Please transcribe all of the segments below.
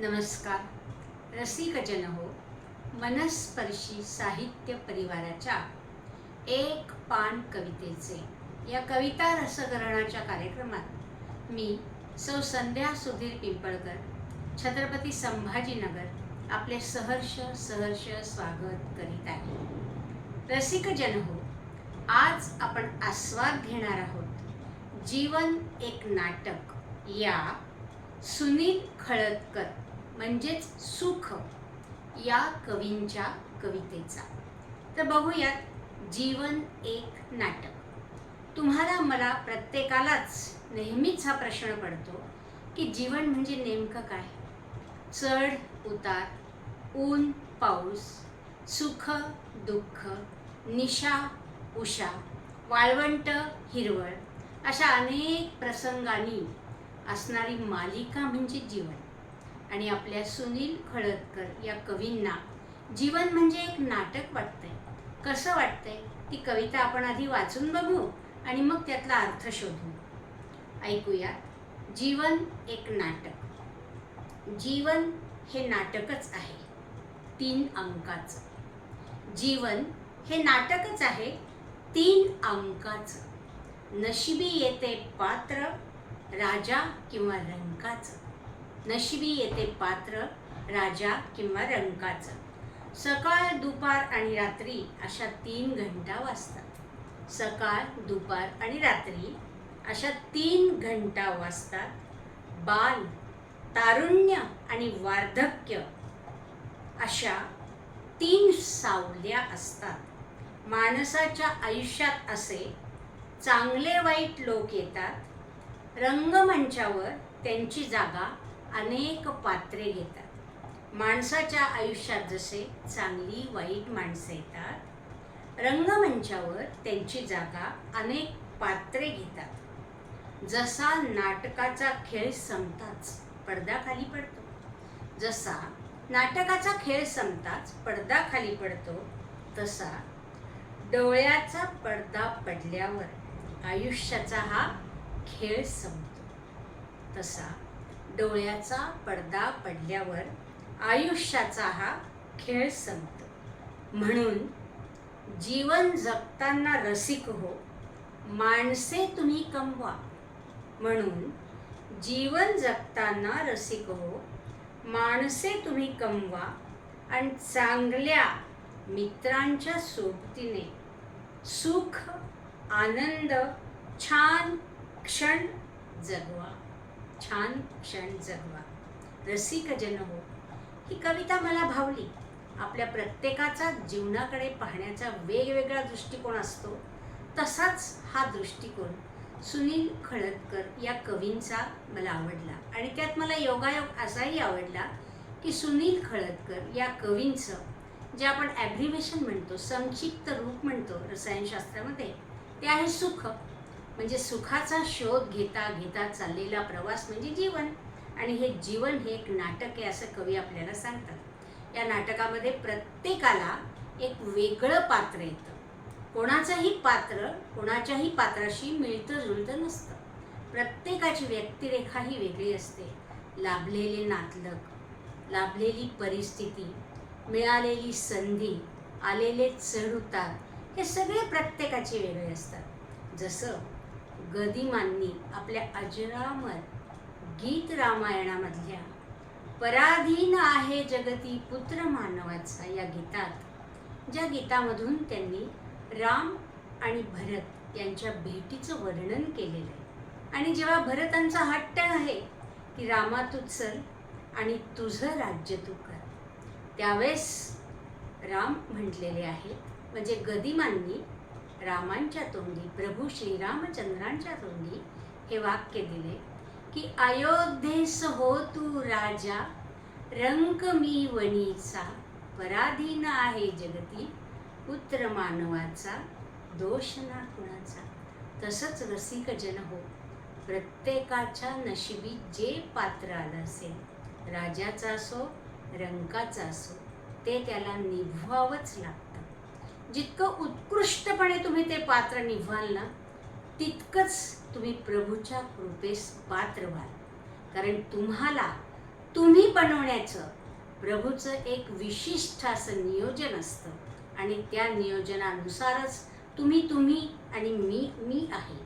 नमस्कार. रसिकजन हो मनस्पर्शी साहित्य परिवाराच्या एक पान कवितेचे या कविता रसग्रहणाच्या कार्यक्रमात मी सौ संध्या सुधीर पिंपळकर छत्रपती संभाजीनगर आपले सहर्ष सहर्ष स्वागत करीत आहे. रसिकजन हो आज आपण आस्वाद घेणार आहोत जीवन एक नाटक या सुनील खळदकर म्हणजेच सुख या कवींच्या कवितेचा. तर बघूयात जीवन एक नाटक. तुम्हाला मला प्रत्येकालाच नेहमीच हा प्रश्न पडतो की जीवन म्हणजे नेमकं काय? चढ उतार ऊन पाऊस सुख दुःख निशा उषा वाळवंट हिरवळ अशा अनेक प्रसंगांनी असणारी मालिका म्हणजे जीवन. आणि आपल्या सुनील खळदकर या कवींना जीवन म्हणजे एक नाटक वाटतंय. कसं वाटतंय? ती कविता आपण आधी वाचून बघू आणि मग त्यातला अर्थ शोधू. ऐकूया. जीवन एक नाटक. जीवन हे नाटकच आहे. तीन अंकाचं. जीवन हे नाटकच आहे. तीन अंकाचं. नशिबी येते पात्र राजा किंवा रंकाचं. नशिबी येते पात्र राजा किंवा रंकाचं. सकाळ दुपार आणि रात्री अशा तीन घंटा वाजतात. सकाळ दुपार आणि रात्री अशा तीन घंटा वाजतात. बाल तारुण्य आणि वार्धक्य अशा तीन सावल्या असतात. माणसाच्या आयुष्यात असे चांगले वाईट लोक येतात. रंगमंचावर त्यांची जागा अनेक पात्रे घेतात. माणसाच्या आयुष्यात जसे चांगली वाईट माणसं येतात रंगमंचावर त्यांची जागा अनेक पात्रे घेतात. जसा नाटकाचा खेळ संपताच पडदा खाली पडतो. जसा नाटकाचा खेळ संपताच पडदा खाली पडतो तसा डोळ्याचा पडदा पडल्यावर आयुष्याचा हा खेळ संपतो. तसा डोळ्याचा पडदा पडल्यावर आयुष्याचा हा खेळ संपतो. म्हणून जीवन जगताना रसिक हो माणसे तुम्ही कमवा. म्हणून जीवन जगताना रसिक हो माणसे तुम्ही कमवा आणि चांगल्या मित्रांच्या सोबतीने सुख आनंद छान क्षण जगवा. छान क्षण जगवा. रसिक जन हो. ही कविता मला भावली. आपल्या प्रत्येकाचा जीवनाकडे पाहण्याचा वेगवेगळा दृष्टिकोन असतो. तसाच हा दृष्टिकोन सुनील खळदकर या कवींचा मला आवडला. आणि त्यात मला योगायोग असाही आवडला की सुनील खळदकर या कवींचं जे आपण ॲब्रिव्हेशन म्हणतो संक्षिप्त रूप म्हणतो रसायनशास्त्रामध्ये ते आहे सुख. म्हणजे सुखाचा शोध घेता घेता चाललेला प्रवास म्हणजे जीवन. आणि हे जीवन हे एक नाटक आहे असं कवी आपल्याला सांगतात. या नाटकामध्ये प्रत्येकाला एक वेगळं पात्र येतं. कोणाचंही पात्र कोणाच्याही पात्राशी मिळतं जुळतं नसतं. प्रत्येकाची व्यक्तिरेखा ही वेगळी असते. लाभलेले नातलग लाभलेली परिस्थिती मिळालेली संधी आलेले चढउतार हे सगळे प्रत्येकाचे वेगळे असतात. जसं गदिमांनी आपल्या अजरामर गीत रामायणामधल्या पराधीन आहे जगती पुत्र मानवाचा या गीतात ज्या गीतामधून त्यांनी राम आणि भरत यांच्या भेटीचं वर्णन केलेलं आहे. आणि जेव्हा भरतांचा हट्ट आहे की रामा तू चल आणि तुझं राज्य तू कर. त्यावेळेस राम म्हटलेले आहेत म्हणजे गदिमांनी रामांच्या तोंडी प्रभू श्रीरामचंद्रांच्या तोंडी हे वाक्य दिले की अयोध्येस हो तू राजा रंक मी वणीचा पराधीन आहे जगती पुत्र मानवाचा दोष ना कुणाचा. तसंच रसिक जन हो प्रत्येकाच्या नशिबी जे पात्र आलं असेल राजाचा असो रंकाचा असो ते त्याला निभवावंच लागतं. जितकं उत्कृष्टपणे तुम्ही ते पात्र निभाल ना तितकंच तुम्ही प्रभूच्या कृपेस पात्र व्हाल. कारण तुम्हाला तुम्ही बनवण्याचं प्रभूचं एक विशिष्ट असं नियोजन असतं. आणि त्या नियोजनानुसारच तुम्ही तुम्ही आणि मी मी आहे.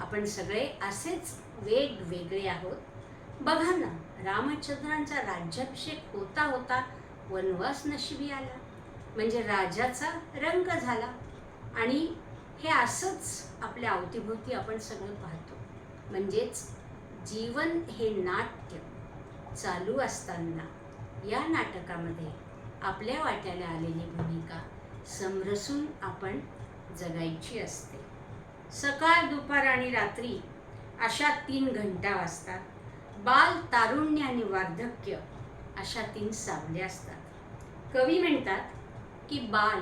आपण सगळे असेच वेगवेगळे आहोत. बघा ना रामचंद्रांचा राज्याभिषेक होता होता वनवास नशिबी आला. म्हणजे राजाचा रंग झाला. आणि हे असंच आपल्या अवतीभोवती आपण सगळं पाहतो. म्हणजेच जीवन हे नाट्य चालू असताना या नाटकामध्ये आपल्या वाट्याला आलेली भूमिका समरसून आपण जगायची असते. सकाळ दुपार आणि रात्री अशा तीन घंटा वाजतात. बाल तारुण्य आणि वार्धक्य अशा तीन सावल्या असतात. कवी म्हणतात की बाल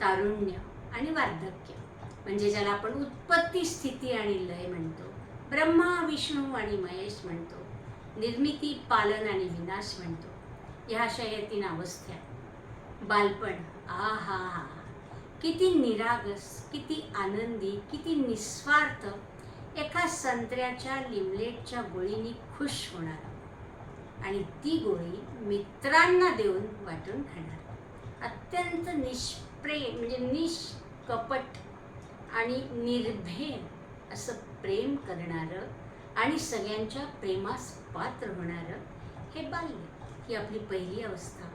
तारुण्य आणि वार्धक्य. म्हणजे ज्याला आपण उत्पत्ती स्थिती आणि लय म्हणतो ब्रह्मा विष्णू आणि महेश म्हणतो निर्मिती पालन आणि विनाश म्हणतो. ह्या अशा या तीन अवस्था बालपण आ हा हा किती निरागस किती आनंदी किती निस्वार्थ एका संत्र्याच्या लिमलेटच्या गोळीनी खुश होणार. आणि ती गोळी मित्रांना देऊन वाटून खाणार. अत्यंत निष्प्रेम म्हणजे निष्कपट आणि निर्भेम असं प्रेम करणारं आणि सगळ्यांच्या प्रेमास पात्र होणारं हे बाल्य ही आपली पहिली अवस्था.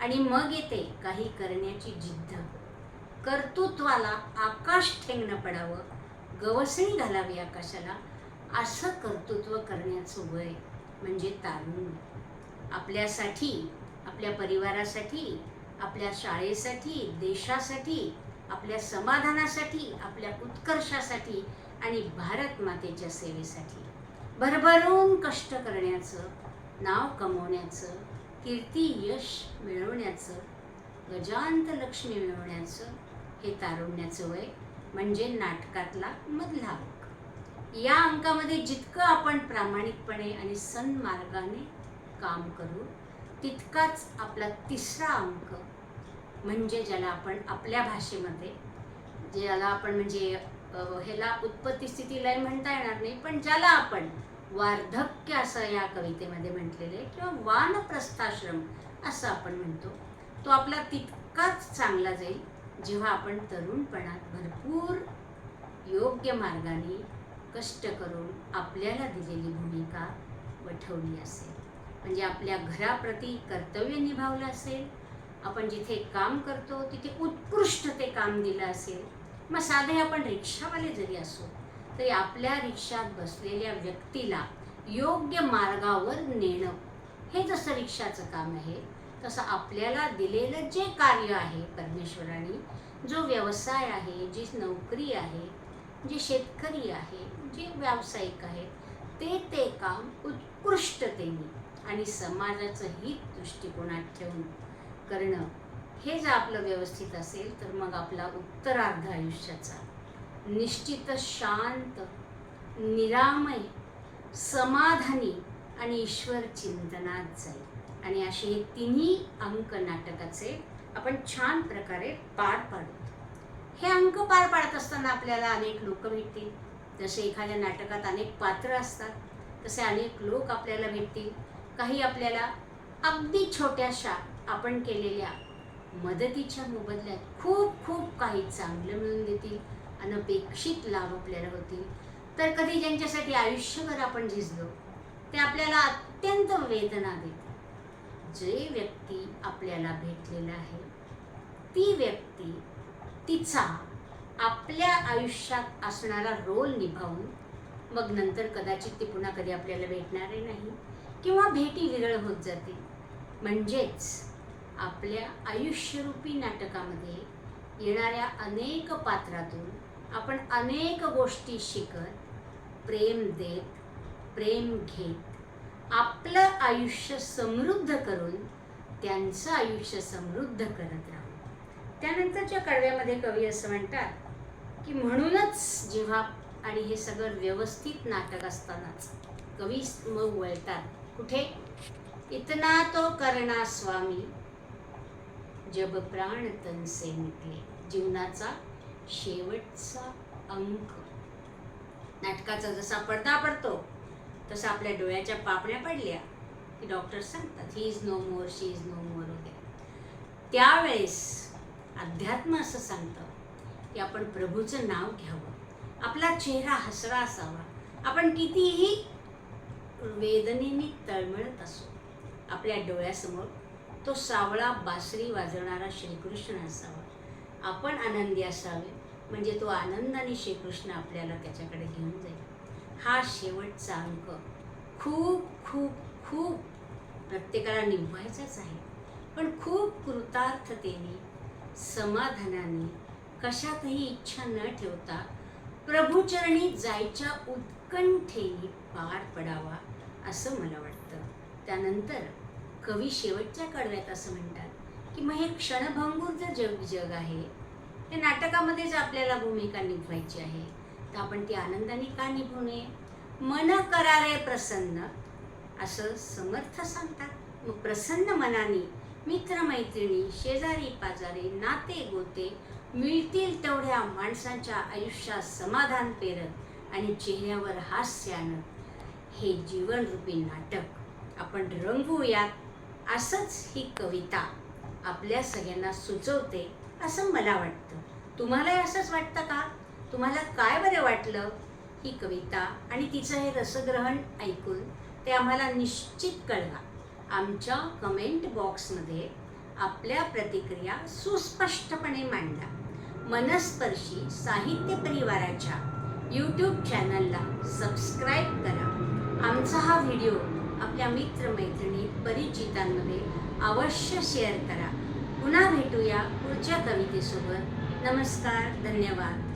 आणि मग येते काही करण्याची जिद्द. कर्तृत्वाला आकाश ठेंगणं पडावं गवसणी घालावी आकाशाला असं कर्तृत्व करण्याचं वय म्हणजे तारुण्य. आपल्यासाठी आपल्या परिवारासाठी आपल्या शाळेसाठी देशासाठी आपल्या समाधानासाठी आपल्या उत्कर्षासाठी आणि भारत मातेच्या सेवेसाठी. भरभरून कष्ट करण्याचं नाव कमवण्याचं कीर्ती यश मिळवण्याचं गजांत लक्ष्मी मिळवण्याचं हे तारुण्याचं वय म्हणजे नाटकातला मधला अंक. या अंकामध्ये जितकं आपण प्रामाणिकपणे आणि सन्मार्गाने काम करू तितकाच आपला तिसरा अंक म्हणजे ज्याला आपण आपल्या भाषेमध्ये ज्याला आपण म्हणजे ह्याला उत्पत्ती स्थितीला म्हणता येणार नाही पण ज्याला आपण वार्धक्य असं या कवितेमध्ये म्हटलेले किंवा वानप्रस्थाश्रम असं आपण म्हणतो तो आपला तितकाच चांगला जाईल जेव्हा आपण तरुणपणात भरपूर योग्य मार्गाने कष्ट करून आपल्याला दिलेली भूमिका वठवली असेल. म्हणजे आपल्या घराप्रती कर्तव्य निभावलं असेल आपण जिथे काम करतो तिथे उत्कृष्ट ते काम दिलं असेल मग साधे आपण रिक्षावाले जरी असो तरी आपल्या रिक्षात बसलेल्या व्यक्तीला योग्य मार्गावर नेणं हे जसं रिक्षाचं काम आहे तसं आपल्याला दिलेलं जे कार्य आहे परमेश्वराने जो व्यवसाय आहे जी नोकरी आहे जे शेतकरी आहे जे व्यावसायिक आहे ते ते काम उत्कृष्टतेने आणि समाजाचं हित दृष्टिकोनात ठेवून करणं हे जर आपलं व्यवस्थित असेल तर मग आपला उत्तरार्ध आयुष्याचा निश्चित शांत निरामय समाधानी आणि ईश्वर चिंतनात जाईल. आणि असे हे तिन्ही अंक नाटकाचे आपण छान प्रकारे पार पाडू. हे अंक पार पाडत असताना आपल्याला अनेक लोक भेटतील. जसे एखाद्या नाटकात अनेक पात्र असतात तसे अनेक लोक आपल्याला भेटतील. काही आपल्याला अगदी छोट्याशा आपण केलेल्या मदतीच्या मोबदल्यात खूप खूप काही चांगलं मिळून देतील अनपेक्षित लाभ आपल्याला होतील. तर कधी ज्यांच्यासाठी आयुष्यभर आपण झिजलो ते आपल्याला अत्यंत वेदना देतील. जे व्यक्ती आपल्याला भेटलेला आहे ती व्यक्ती तिचा आपल्या आयुष्यात असणारा रोल निभावून मग नंतर कदाचित ती पुन्हा कधी आपल्याला भेटणारे नाही किंवा भेटी विरळ होत जाते. म्हणजेच आपल्या आयुष्यरूपी नाटकामध्ये येणाऱ्या अनेक पात्रातून आपण अनेक गोष्टी शिकत प्रेम देत प्रेम घेत आपलं आयुष्य समृद्ध करून त्यांचं आयुष्य समृद्ध करत राहू. त्यानंतरच्या कडव्यामध्ये कवी असं म्हणतात की म्हणूनच जेव्हा आणि हे सगळं व्यवस्थित नाटक असतानाच कवी मग वळतात कुठे? इतना तो करणा स्वामी जब प्राण तन से निकले जीवनाचा शेवटचा अंक. नाटकाचा जसा पडदा पडतो तसा आपल्या डोळ्याच्या पापण्या पडल्या की डॉक्टर सांगतात he is no more she is no more वगैरे. त्यावेळेस अध्यात्म असं सांगतं की आपण प्रभूचं नाव घ्यावं. आपला चेहरा हसरा असावा. आपण कितीही वेदनेने तळमळत असो आपल्या डोळ्यासमोर तो सावळा बासरी वाजवणारा श्रीकृष्ण असावा. आपण आनंदी असावे म्हणजे तो आनंदाने श्रीकृष्ण आपल्याला त्याच्याकडे घेऊन जाईल. हा शेवटचा अंक खूप खूप खूप प्रत्येकाला निभवायचाच आहे. पण खूप कृतार्थतेने समाधानाने कशातही इच्छा न ठेवता प्रभूचरणी जायच्या उत्कंठेने पार पडावा असं मला वाटतं. त्यानंतर कवी शेवटच्या कडव्यात असं म्हणतात की मग हे क्षणभंगूर जर जग जग आहे हे नाटकामध्येच आपल्याला भूमिका निभवायची आहे तर आपण ती आनंदाने का निभू नये? मन करारे प्रसन्न असं समर्थ सांगतात. मग प्रसन्न मनाने मित्रमैत्रिणी शेजारी पाजारी नाते गोते मिळतील तेवढ्या माणसांच्या आयुष्यात समाधान पेरत आणि चेहऱ्यावर हास्य आणत. हे जीवनरूपी नाटक आपण रंगवूयात. असंच ही कविता आपल्या सगळ्यांना सुचवते असं मला वाटतं. तुम्हालाही असंच वाटतं का? तुम्हाला काय बरं वाटलं ही कविता आणि तिचं हे रसग्रहण ऐकून ते आम्हाला निश्चित कळवा. आमच्या कमेंट बॉक्समध्ये आपल्या प्रतिक्रिया सुस्पष्टपणे मांडा. मनस्पर्शी साहित्य परिवाराच्या यूट्यूब चॅनलला सबस्क्राईब करा. आमचा हा व्हिडिओ आपल्या मित्रमैत्रिणी परिचितांमध्ये अवश्य शेअर करा. पुन्हा भेटूया पुढच्या कवितेसोबत. नमस्कार धन्यवाद.